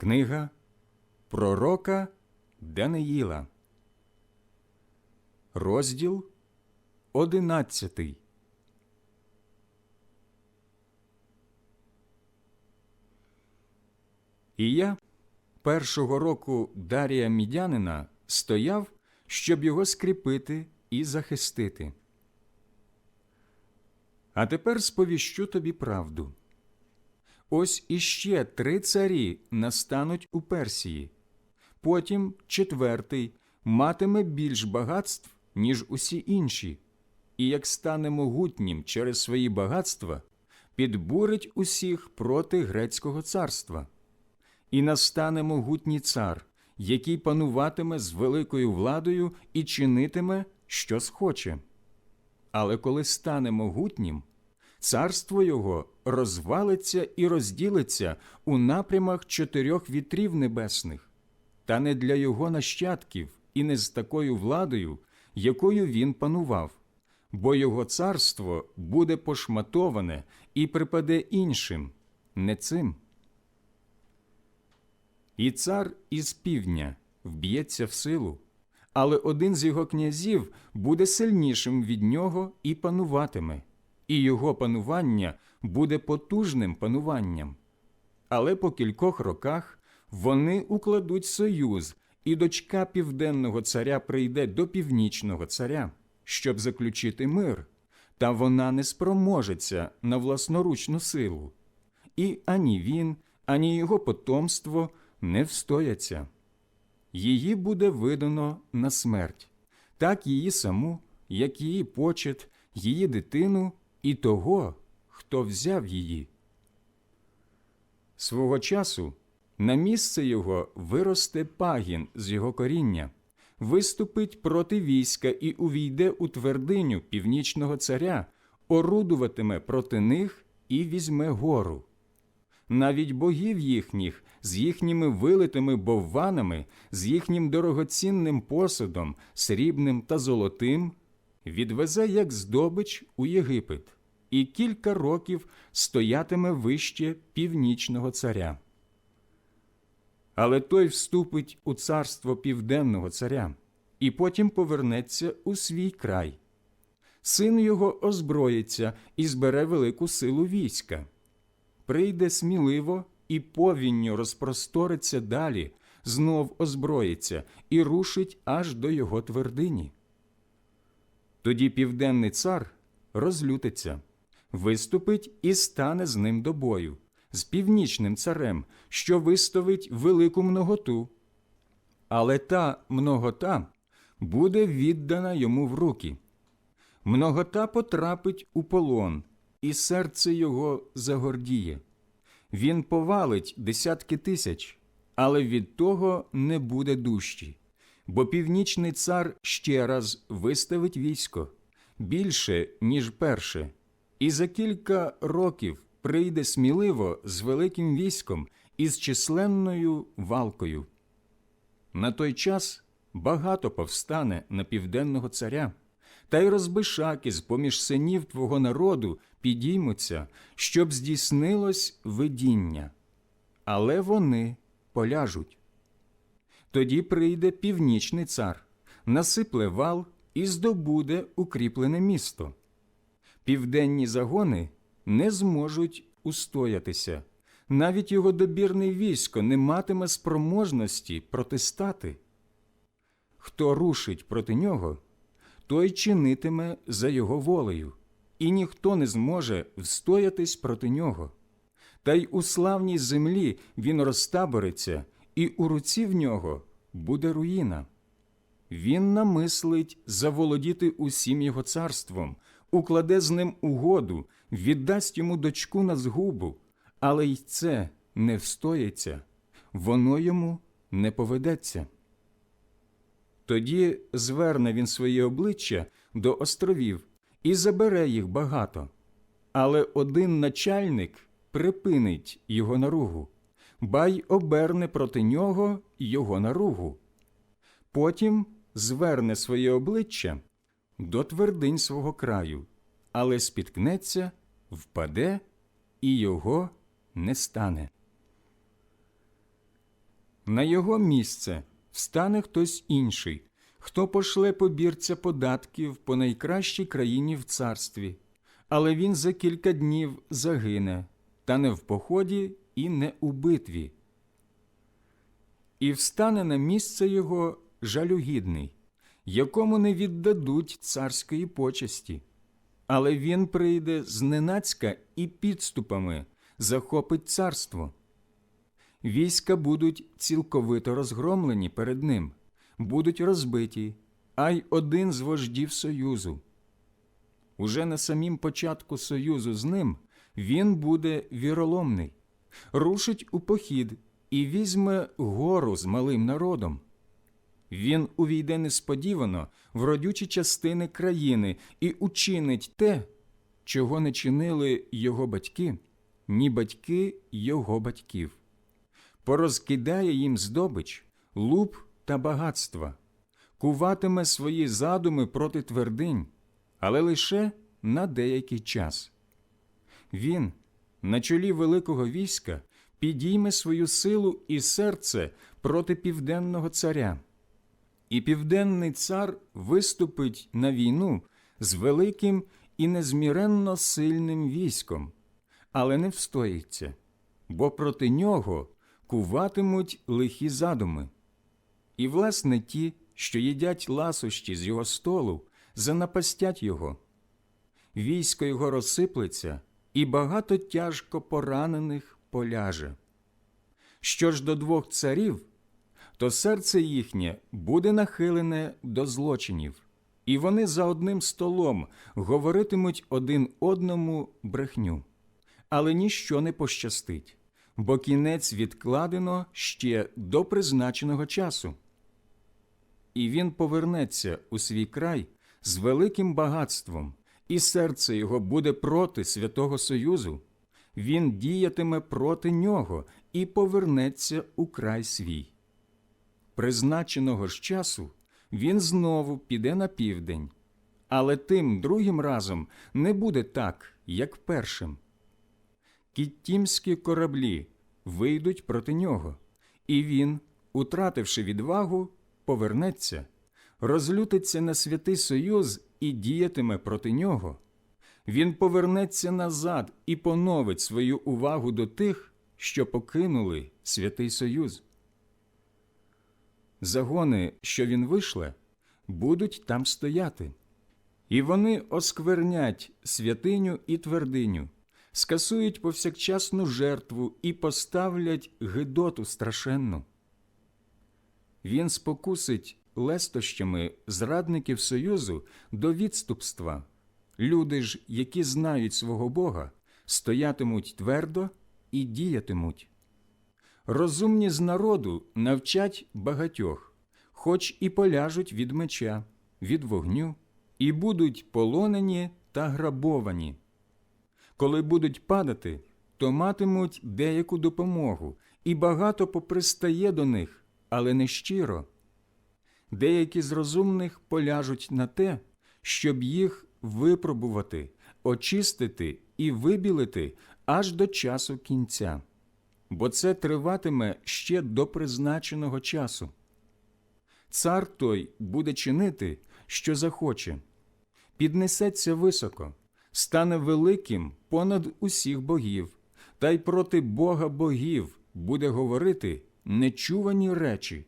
Книга Пророка Даниїла, розділ одинадцятий. І я першого року Дарія Мідянина стояв, щоб його скріпити і захистити. А тепер сповіщу тобі правду. Ось іще три царі настануть у Персії, потім четвертий матиме більш багатств, ніж усі інші, і як стане могутнім через свої багатства, підбурить усіх проти грецького царства. І настане могутній цар, який пануватиме з великою владою і чинитиме, що схоче. Але коли стане могутнім, царство його розвалиться і розділиться у напрямах чотирьох вітрів небесних, та не для його нащадків і не з такою владою, якою він панував, бо його царство буде пошматоване і припаде іншим, не цим. І цар із півдня вб'ється в силу, але один з його князів буде сильнішим від нього і пануватиме, і його панування буде потужним пануванням. Але по кількох роках вони укладуть союз, і дочка південного царя прийде до північного царя, щоб заключити мир, та вона не спроможеться на власноручну силу. І ані він, ані його потомство не встояться. Її буде видано на смерть, так її саму, як її почет, її дитину і того, хто взяв її. Свого часу на місце його виросте пагін з його коріння, виступить проти війська і увійде у твердиню північного царя, орудуватиме проти них і візьме гору. Навіть богів їхніх з їхніми вилитими бовванами, з їхнім дорогоцінним посудом, срібним та золотим, відвезе як здобич у Єгипет і кілька років стоятиме вище північного царя. Але той вступить у царство південного царя і потім повернеться у свій край. Син його озброїться і збере велику силу війська. Прийде сміливо і повінню розпросториться далі, знов озброїться і рушить аж до його твердині. Тоді південний цар розлютиться, виступить і стане з ним до бою, з північним царем, що виставить велику многоту. Але та многота буде віддана йому в руки. Многота потрапить у полон, і серце його загордіє. Він повалить десятки тисяч, але від того не буде дужчі, бо північний цар ще раз виставить військо більше, ніж перше, і за кілька років прийде сміливо з великим військом і з численною валкою. На той час багато повстане на південного царя, та й розбишаки з поміж синів твого народу підіймуться, щоб здійснилось видіння, але вони поляжуть. Тоді прийде північний цар, насипле вал і здобуде укріплене місто. Південні загони не зможуть устоятися, навіть його добірне військо не матиме спроможності протистати. Хто рушить проти нього, той чинитиме за його волею, і ніхто не зможе встоятись проти нього. Та й у славній землі він розтабориться, і у руці в нього буде руїна. Він намислить заволодіти усім його царством, укладе з ним угоду, віддасть йому дочку на згубу, але й це не встоїться, воно йому не поведеться. Тоді зверне він своє обличчя до островів і забере їх багато, але один начальник припинить його наругу, бай оберне проти нього його наругу. Потім зверне своє обличчя до твердинь свого краю, але спіткнеться, впаде і його не стане. На його місце встане хтось інший, хто пошле побірця податків по найкращій країні в царстві, але він за кілька днів загине, та не в поході і не у битві. І встане на місце його жалюгідний, якому не віддадуть царської почесті, але він прийде зненацька і підступами захопить царство. Війська будуть цілковито розгромлені перед ним, будуть розбиті, а й один з вождів Союзу. Уже на самім початку Союзу з ним він буде віроломний, рушить у похід і візьме гору з малим народом. Він увійде несподівано в родючі частини країни і учинить те, чого не чинили його батьки, ні батьки його батьків. Порозкидає їм здобич, луп та багатства, куватиме свої задуми проти твердинь, але лише на деякий час. Він на чолі великого війська підійме свою силу і серце проти південного царя. І південний цар виступить на війну з великим і незміренно сильним військом, але не встоїться, бо проти нього куватимуть лихі задуми. І, власне, ті, що їдять ласощі з його столу, занапастять його. Військо його розсиплеться, і багато тяжко поранених поляже. Що ж до двох царів, то серце їхнє буде нахилене до злочинів, і вони за одним столом говоритимуть один одному брехню, але ніщо не пощастить, бо кінець відкладено ще до призначеного часу. І він повернеться у свій край з великим багатством, і серце його буде проти Святого Союзу. Він діятиме проти нього і повернеться у край свій. Призначеного ж часу він знову піде на південь, але тим другим разом не буде так, як першим. Кіттімські кораблі вийдуть проти нього, і він, утративши відвагу, повернеться, розлютиться на святий союз і діятиме проти нього. Він повернеться назад і поновить свою увагу до тих, що покинули святий союз. Загони, що він вишле, будуть там стояти, і вони осквернять святиню і твердиню, скасують повсякчасну жертву і поставлять гидоту страшенну. Він спокусить лестощами зрадників Союзу до відступства. Люди ж, які знають свого Бога, стоятимуть твердо і діятимуть. Розумні з народу навчать багатьох, хоч і поляжуть від меча, від вогню, і будуть полонені та грабовані. Коли будуть падати, то матимуть деяку допомогу, і багато попристає до них, але не щиро. Деякі з розумних поляжуть на те, щоб їх випробувати, очистити і вибілити аж до часу кінця, бо це триватиме ще до призначеного часу. Цар той буде чинити, що захоче, піднесеться високо, стане великим понад усіх богів, та й проти Бога богів буде говорити нечувані речі,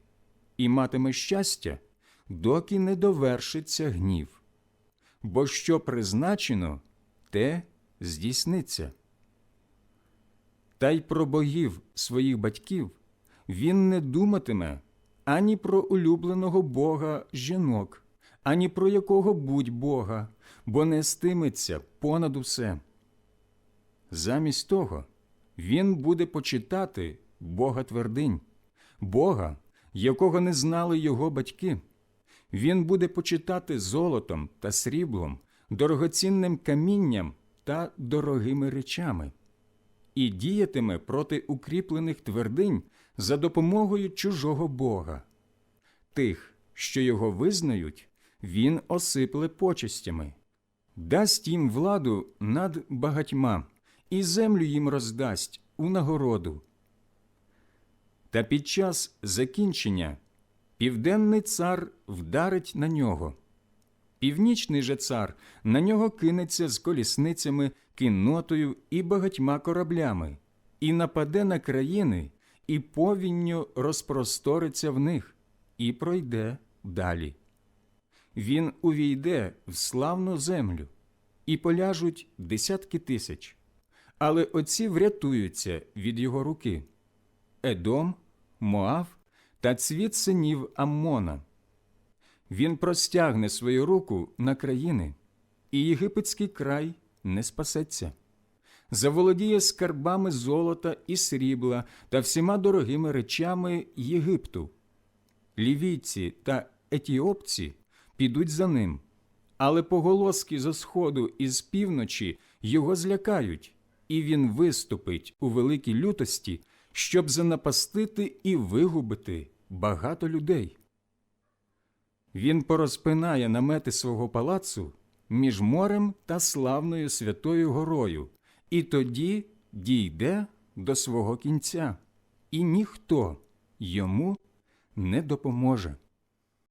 і матиме щастя, доки не довершиться гнів бо що призначено, те здійсниться. Та й про богів своїх батьків він не думатиме ані про улюбленого бога жінок, ані про якого будь бога, бо не стиметься понад усе. Замість того він буде почитати Бога твердинь, Бога, якого не знали його батьки. Він буде почитати золотом та сріблом, дорогоцінним камінням та дорогими речами, і діятиме проти укріплених твердинь за допомогою чужого Бога. Тих, що його визнають, він осипле почестями, дасть їм владу над багатьма, і землю їм роздасть у нагороду. Та під час закінчення південний цар вдарить на нього. Північний же цар на нього кинеться з колісницями, кіннотою і багатьма кораблями, і нападе на країни, і повінню розпросториться в них, і пройде далі. Він увійде в славну землю, і поляжуть десятки тисяч, але оці врятуються від його руки Едом, Моав та цвіт синів Аммона. Він простягне свою руку на країни, і єгипетський край не спасеться. Заволодіє скарбами золота і срібла та всіма дорогими речами Єгипту. Лівійці та етіопці підуть за ним, але поголоски зо сходу і з півночі його злякають, і він виступить у великій лютості, щоб занапастити і вигубити багато людей. Він порозпинає намети свого палацу між морем та славною святою горою, і тоді дійде до свого кінця, і ніхто йому не допоможе.